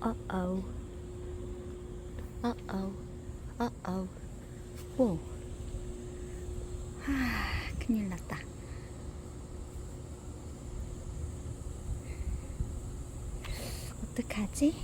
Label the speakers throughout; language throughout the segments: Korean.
Speaker 1: 어어. 어어. 어어. 오. 하, 큰일 났다. 어떡하지?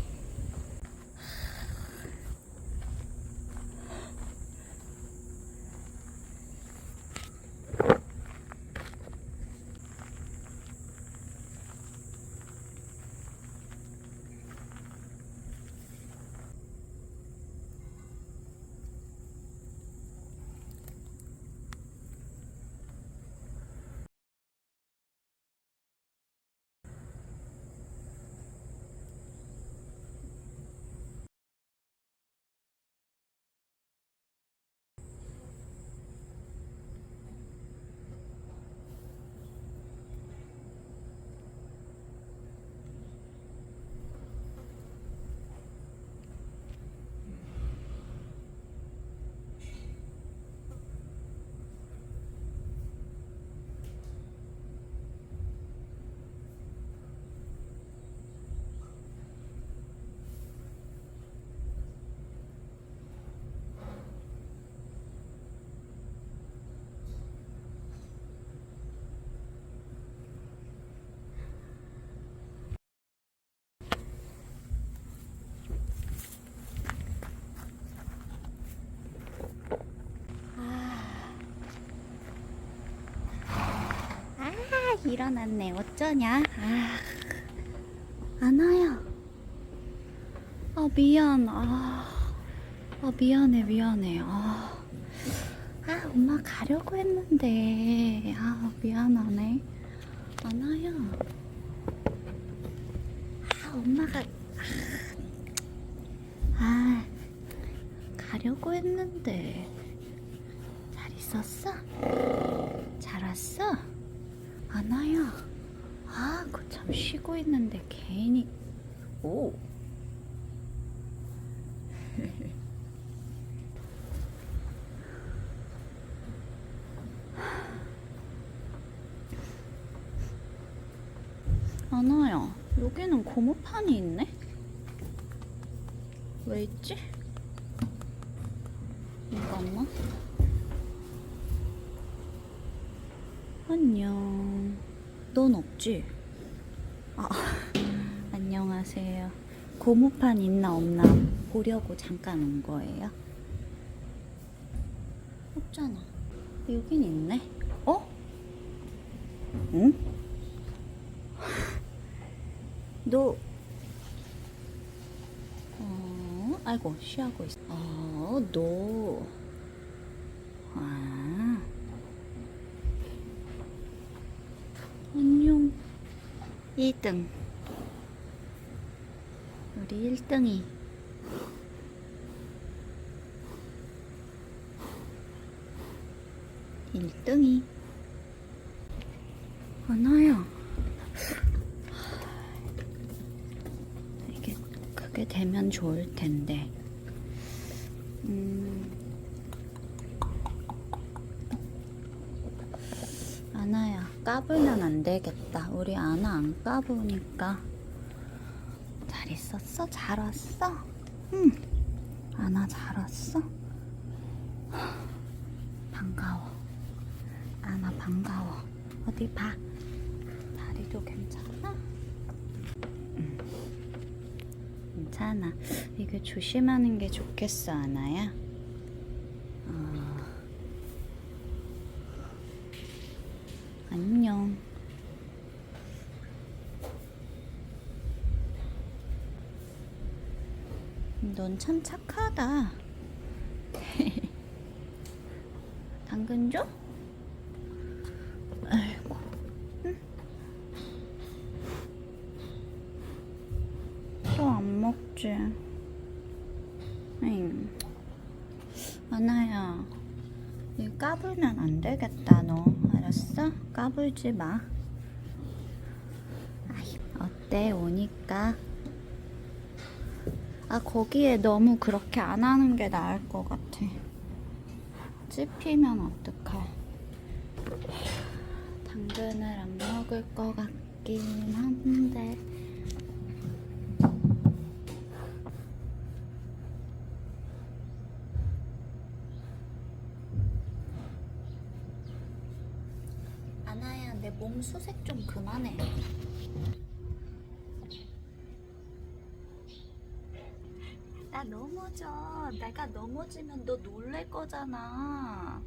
Speaker 1: 아, 일어났네. 어쩌냐? 아, 안아요. 아, 미안. 아, 아 미안해, 미안해. 아, 아, 엄마 가려고 했는데. 아, 미안하네. 안아요. 아, 엄마가. 아, 아, 가려고 했는데. 잘 있었어? 잘 왔어? 안아요. 아, 그 참 쉬고 있는데 괜히. 오. 안아요. 여기는 고무판이 있네? 왜 있지? 잠깐만. 안녕. 넌 없지? 아, 안녕하세요. 고무판 있나 없나 보려고 잠깐 온 거예요. 없잖아. 여긴 있네. 어? 응? 너, 어, 아이고, 쉬하고 있어. 어, 너, 아. 안녕. 1등. 우리 1등이. 일등이 하나야. 이게 그게 되면 좋을 텐데. 음. 아나야, 까불면 안 되겠다. 우리 아나 안 까부니까. 잘 있었어? 잘 왔어? 응. 아나 잘 왔어? 반가워. 아나 반가워. 어디 봐. 다리도 괜찮아? 응. 괜찮아. 이게 조심하는 게 좋겠어, 아나야? 어. 안녕. 넌 참 착하다. 당근 줘? 아이고. 또안 먹지. 응. 아나야, 이 까불면 안 되겠다, 너. 알았어? 까불지 마. 어때, 오니까? 아, 거기에 너무 그렇게 안 하는 게 나을 것 같아. 찝히면 어떡해. 당근을 안 먹을 것 같긴 한데. 아나야, 내 몸 수색 좀 그만해. 넘어져. 내가 넘어지면 너 놀랄 거잖아.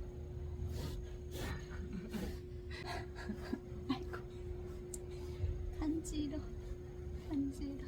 Speaker 1: 아이고. 간지러. 간지러.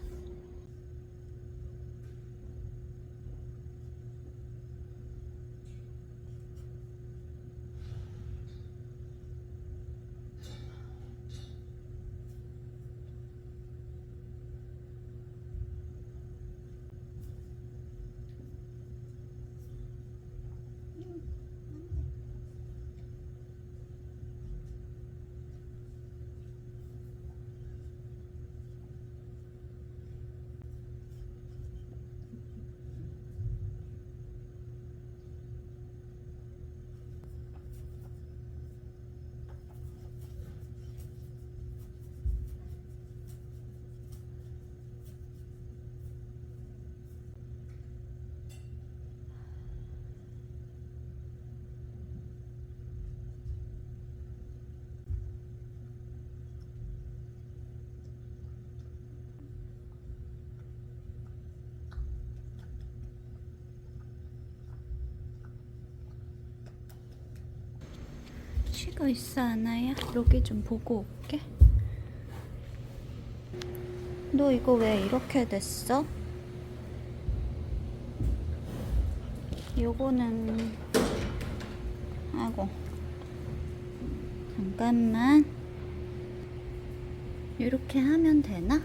Speaker 1: 쉬고 있어 아나야? 로기 좀 보고 올게. 너 이거 왜 이렇게 됐어? 요거는 아이고 잠깐만 이렇게 하면 되나?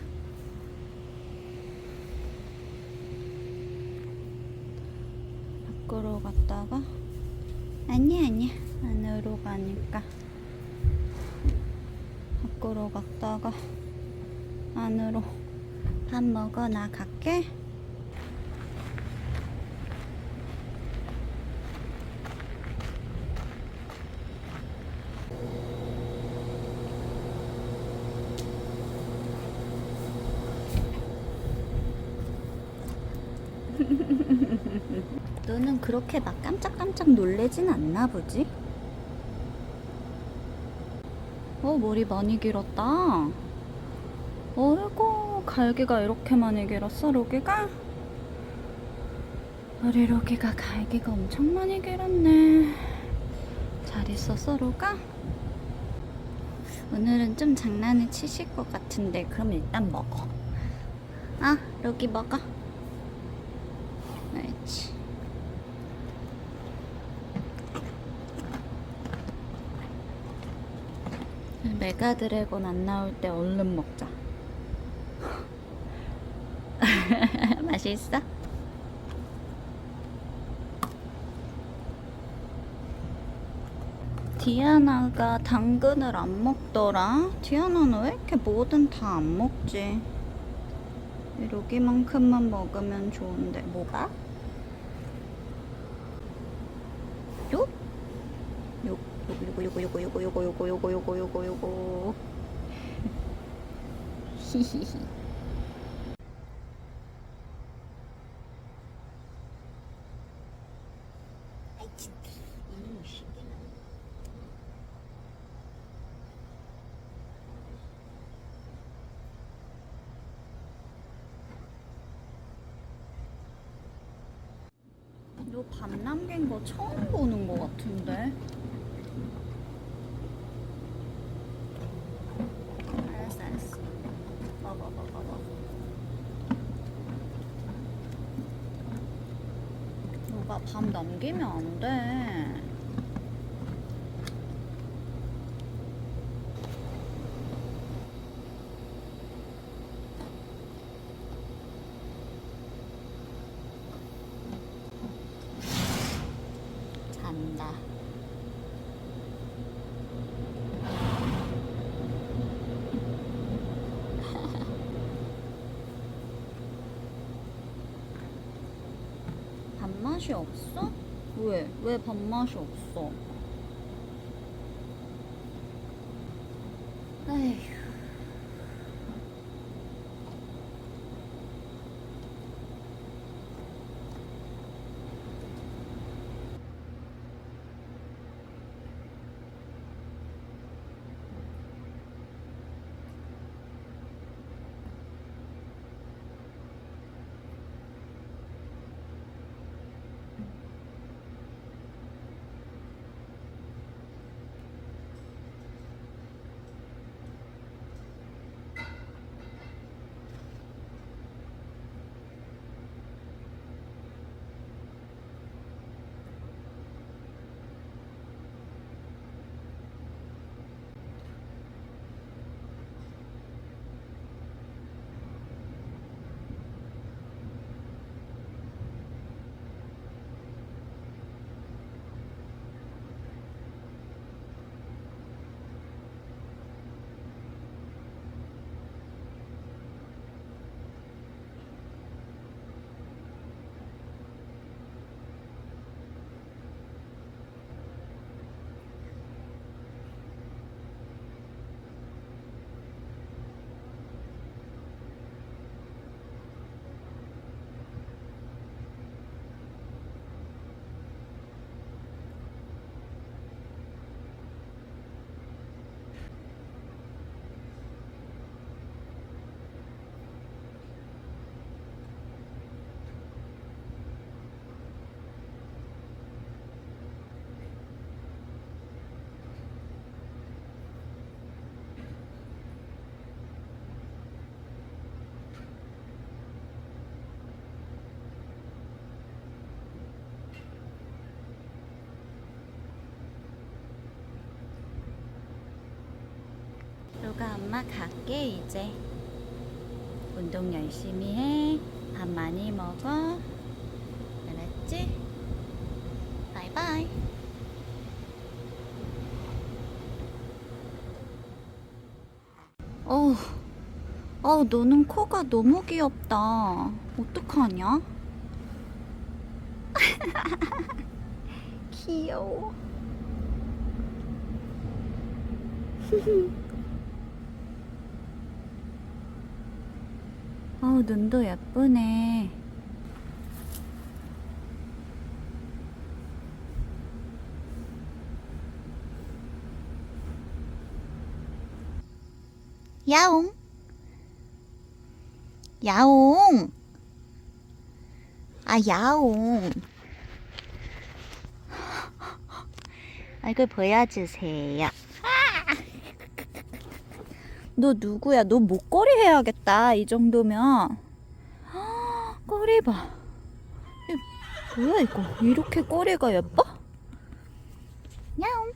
Speaker 1: 밖으로 갔다가 아니야 아니야. 안으로 가니까. 밖으로 갔다가 안으로 밥 먹어 나 갈게 너는 그렇게 막 깜짝깜짝 놀래진 않나 보지? 어, 머리 많이 길었다. 어이구, 갈기가 이렇게 많이 길었어, 로기가? 우리 로기가 갈기가 엄청 많이 길었네. 잘 있었어, 로가? 오늘은 좀 장난을 치실 것 같은데, 그럼 일단 먹어. 아, 로기 먹어. 옳지. 메가 드래곤 안 나올 때 얼른 먹자. 맛있어? 디아나가 당근을 안 먹더라. 디아나는 왜 이렇게 뭐든 다 안 먹지? 여기만큼만 먹으면 좋은데 뭐가? 요? 요, 요거 요거 요거 요거 요거 요거 요거 요거 히히히 너밥 남긴 거 처음 보는 거 같은데? 알았어, 알았어. 먹어, 먹어, 먹어. 밥 남기면 안 돼. 잔다. 밥맛이 없어? 왜? 왜 밥맛이 없어? 에휴. 엄마 갈게 이제. 운동 열심히 해. 밥 많이 먹어. 알았지? 바이바이. 어우, 어우, 너는 코가 너무 귀엽다. 어떡하냐? 귀여워. 어우, 눈도 예쁘네. 야옹. 야옹. 아, 야옹. 얼굴 보여주세요. 너 누구야? 너 목걸이 해야겠다. 이 정도면. 꼬리 봐. 이 뭐야 이거? 이렇게 꼬리가 예뻐? 야옹.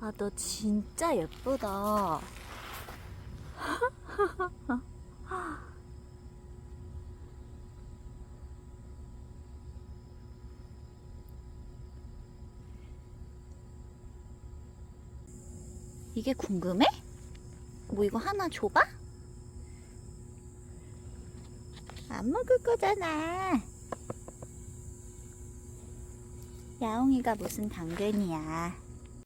Speaker 1: 아, 너 진짜 예쁘다. 이게 궁금해? 뭐 이거 하나 줘봐? 안 먹을 거잖아. 야옹이가 무슨 당근이야.